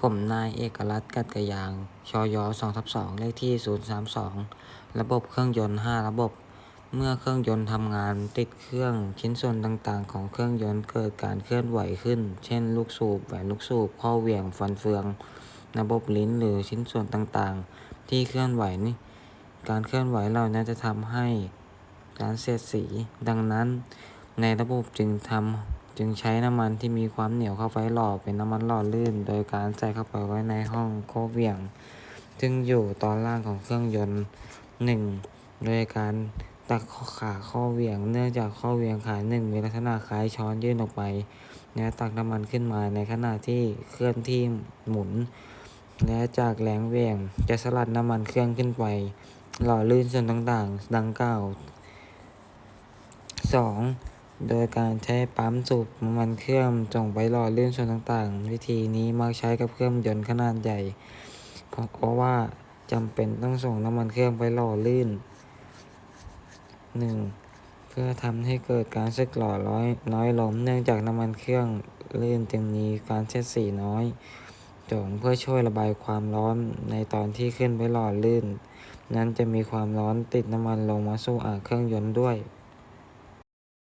ผมนายเอกรัตน์กัดกระยาง ชย2ทับ2เลขที่ 032 ระบบเครื่องยนต์ 5 ระบบ เมื่อเครื่องยนต์ทำงานติดเครื่องชิ้นส่วนต่างๆ ของเครื่องยนต์เกิดการเคลื่อนไหวขึ้น เช่น ลูกสูบแหวนลูกสูบข้อเหวี่ยงฟันเฟือง ระบบลิ้นหรือชิ้นส่วนต่างๆ ที่เคลื่อนไหวนี้การเคลื่อนไหวเหล่านั้นจะทำให้การเสียดสี ดังนั้นในระบบจึงทำ จึงใช้น้ำมันที่มีความเหนียวเข้าไว้หล่อเป็นน้ำมันหล่อลื่น โดยการใส่เข้าไปไว้ในห้องโคเวียง ซึ่งอยู่ตอนล่างของเครื่องยนต์หนึ่งโดยการตักขาข้อเวียง เนื่องจากข้อเวียงขาหนึ่งมีลักษณะคล้ายช้อนยื่นออกไปและตักน้ำมันขึ้นมาในขณะที่เคลื่อนที่หมุน และจากแรงเวียงจะสลัดน้ำมันเครื่องขึ้นไป หล่อลื่นส่วนต่างๆ ดังกล่าว 2. โดยการใช้ปั๊มสูบน้ำมันเครื่องส่งไปหล่อลื่นส่วนต่างๆ วิธีนี้มักใช้กับเครื่องยนต์ขนาดใหญ่เพราะว่าจำเป็นต้องส่งน้ำมันเครื่องไปหล่อลื่น 1. เพื่อทำให้เกิดการสึกหล่อร้อยน้อยลงเนื่องจากน้ำมันเครื่องลื่นจึงมีการเสียดสีน้อย 2. เพื่อช่วยระบายความร้อนในตอนที่ขึ้นไปหล่อลื่น นั้นจะมีความร้อนติดน้ำมันลงมาสู่อ่างเครื่องยนต์ด้วย